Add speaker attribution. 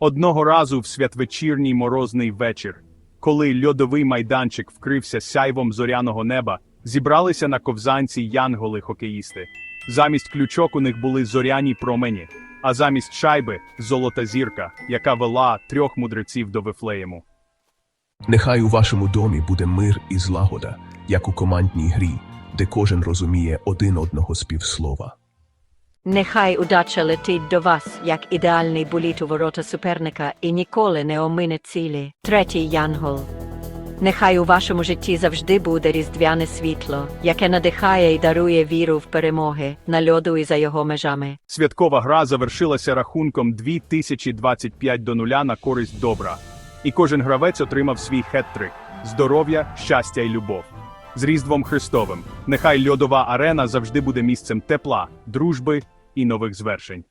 Speaker 1: Одного разу в святвечірній морозний вечір, коли льодовий майданчик вкрився сяйвом зоряного неба, зібралися на ковзанці янголи-хокеїсти. Замість ключок у них були зоряні промені, а замість шайби золота зірка, яка вела трьох мудреців до Вифлеєму.
Speaker 2: Нехай у вашому домі буде мир і злагода, як у командній грі, де кожен розуміє один одного співслова.
Speaker 3: Нехай удача летить до вас, як ідеальний боліт у ворота суперника і ніколи не омине цілі. Третій янгол. Нехай у вашому житті завжди буде різдвяне світло, яке надихає і дарує віру в перемоги на льоду і за його межами.
Speaker 1: Святкова гра завершилася рахунком 2025 до нуля на користь добра. І кожен гравець отримав свій хет-трик – здоров'я, щастя і любов. З Різдвом Христовим. Нехай льодова арена завжди буде місцем тепла, дружби і нових звершень.